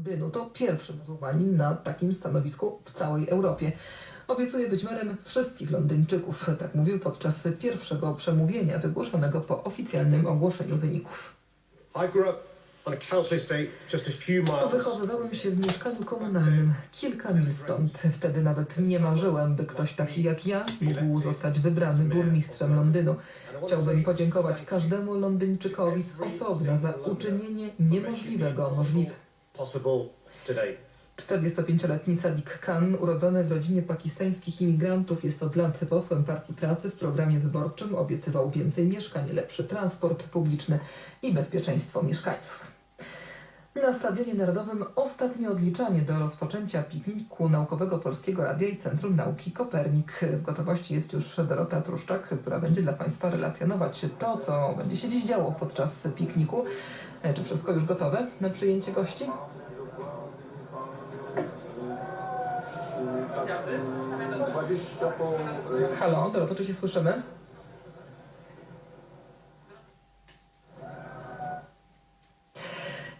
Londynu. To pierwszy muzułmanin na takim stanowisku w całej Europie. Obiecuje być merem wszystkich Londyńczyków, tak mówił podczas pierwszego przemówienia wygłoszonego po oficjalnym ogłoszeniu wyników. Miles. Wychowywałem się w mieszkaniu komunalnym, kilka mil stąd. Wtedy nawet nie marzyłem, by ktoś taki jak ja mógł zostać wybrany burmistrzem Londynu. Chciałbym podziękować każdemu Londyńczykowi z osobna za uczynienie niemożliwego możliwym. Possible today. 45-letni Sadiq Khan, urodzony w rodzinie pakistańskich imigrantów, jest od lat posłem Partii Pracy w programie wyborczym. Obiecywał więcej mieszkań, lepszy transport publiczny i bezpieczeństwo mieszkańców. Na Stadionie Narodowym ostatnie odliczanie do rozpoczęcia pikniku naukowego Polskiego Radia i Centrum Nauki Kopernik. W gotowości jest już Dorota Truszczak, która będzie dla Państwa relacjonować to, co będzie się dziś działo podczas pikniku. E, Czy wszystko już gotowe na przyjęcie gości? 20 po... Halo, Doroto, czy się słyszymy?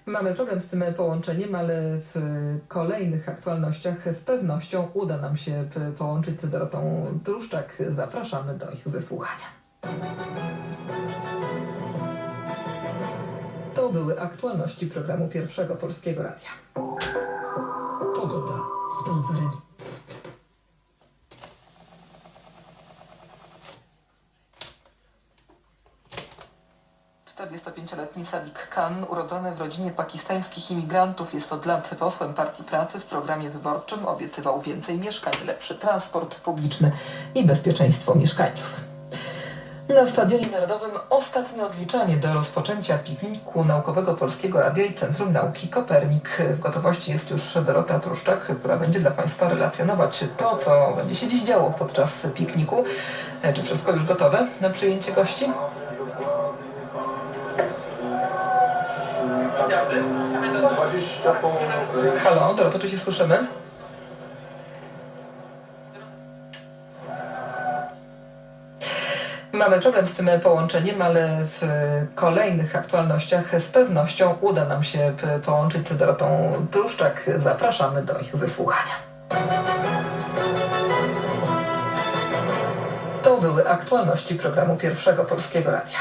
Mamy problem z tym połączeniem, ale w kolejnych aktualnościach z pewnością uda nam się połączyć z Dorotą Truszczak. Zapraszamy do ich wysłuchania. To były aktualności programu Pierwszego Polskiego Radia. Pogoda. Sponsorem 45-letni Sadiq Khan, urodzony w rodzinie pakistańskich imigrantów, jest od lat posłem Partii Pracy w programie wyborczym. Obiecywał więcej mieszkań, lepszy transport publiczny i bezpieczeństwo mieszkańców. Na Stadionie Narodowym ostatnie odliczanie do rozpoczęcia pikniku naukowego Polskiego Radia i Centrum Nauki Kopernik. W gotowości jest już Dorota Truszczak, która będzie dla Państwa relacjonować to, co będzie się dziś działo podczas pikniku. E, Czy wszystko już gotowe na przyjęcie gości? 20 po... Halo, Doroto, czy się słyszymy? Mamy problem z tym połączeniem, ale w kolejnych aktualnościach z pewnością uda nam się połączyć z Dorotą Truszczak. Zapraszamy do ich wysłuchania. To były aktualności programu Pierwszego Polskiego Radia.